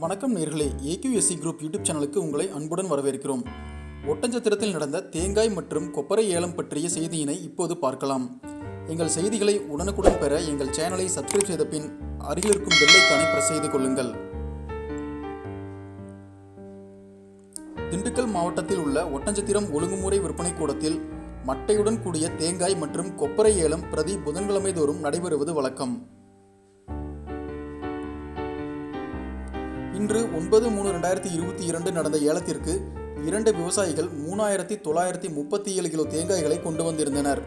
வணக்கம் நேர்களே. AQSC group YouTube சேனலுக்கு உங்களை அன்புடன் வரவேற்கிறோம். ஒட்டஞ்சத்திரத்தில் நடந்த தேங்காய் மற்றும் கொப்பரை ஏலம் பற்றிய செய்தியினை இப்போது பார்க்கலாம். எங்கள் செய்திகளை உடனுக்குடன் பெற எங்கள் சேனலை சப்ஸ்கிரைப் செய்த பின் அருகில் இருக்கும் பெல்லைக்கானை பிரஸ் செய்து கொள்ளுங்கள். திண்டுக்கல் மாவட்டத்தில் உள்ள ஒட்டஞ்சத்திரம் ஒழுங்குமுறை விற்பனை கூடத்தில் மட்டையுடன் கூடிய தேங்காய் மற்றும் கொப்பரை ஏலம் பிரதி புதன்கிழமை தோறும் நடைபெறுவது வழக்கம். இன்று ஒன்பது மூணு ரெண்டாயிரத்தி இருபத்தி இரண்டு நடந்த ஏலத்திற்கு இரண்டு விவசாயிகள் மூணாயிரத்தி தொள்ளாயிரத்தி முப்பத்தி ஏழு கிலோ தேங்காய்களை கொண்டு வந்திருந்தனர்.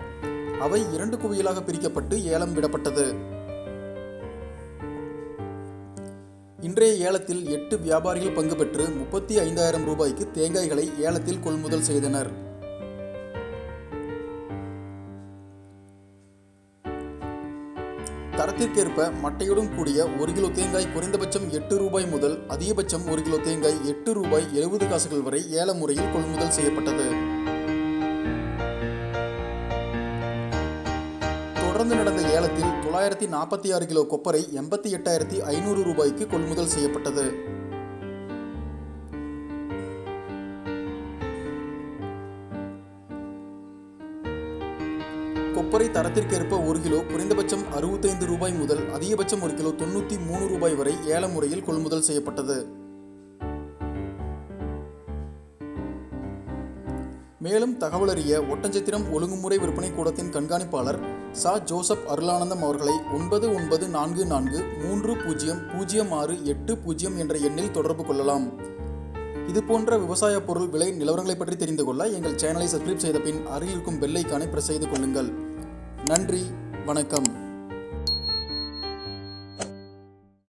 அவை இரண்டு குவியலாக பிரிக்கப்பட்டு ஏலம் விடப்பட்டது. இன்றைய ஏலத்தில் எட்டு வியாபாரிகள் பங்கு பெற்று முப்பத்தி ஐந்தாயிரம் ரூபாய்க்கு தேங்காய்களை ஏலத்தில் கொள்முதல் செய்தனர். தரத்திற்கேற்ப மட்டையுடன் கூடிய ஒரு கிலோ தேங்காய் குறைந்தபட்சம் எட்டு ரூபாய் முதல் அதிகபட்சம் ஒரு கிலோ தேங்காய் எட்டு ரூபாய் எழுபது காசுகள் வரை ஏல முறையில் கொள்முதல் செய்யப்பட்டது. தொடர்ந்து நடந்த ஏலத்தில் தொள்ளாயிரத்தி நாற்பத்தி ஆறு கிலோ கொப்பரை எண்பத்தி எட்டாயிரத்தி ஐநூறு ரூபாய்க்கு கொள்முதல் செய்யப்பட்டது. கொப்பரை தரத்திற்கேற்ப ஒரு கிலோ குறைந்தபட்சம் அறுபத்தைந்து ரூபாய் முதல் அதிகபட்சம் ஒரு கிலோ தொண்ணூற்றி மூணு ரூபாய் வரை ஏல முறையில் கொள்முதல் செய்யப்பட்டது. மேலும் தகவலறிய ஒட்டஞ்சத்திரம் ஒழுங்குமுறை விற்பனை கூடத்தின் கண்காணிப்பாளர் சா. ஜோசப் அருளானந்தம் அவர்களை ஒன்பது ஒன்பது நான்கு நான்கு மூன்று பூஜ்ஜியம் பூஜ்ஜியம் ஆறு எட்டு பூஜ்ஜியம் என்ற எண்ணில் தொடர்பு கொள்ளலாம். இது போன்ற விவசாய பொருள் விலை நிலவரங்களை பற்றி தெரிந்து கொள்ள எங்கள் சேனலை சப்ஸ்கிரைப் செய்த பின் அருகில் இருக்கும் பெல்லைக்கானை பிரஸ் செய்து கொள்ளுங்கள். நன்றி வணக்கம்.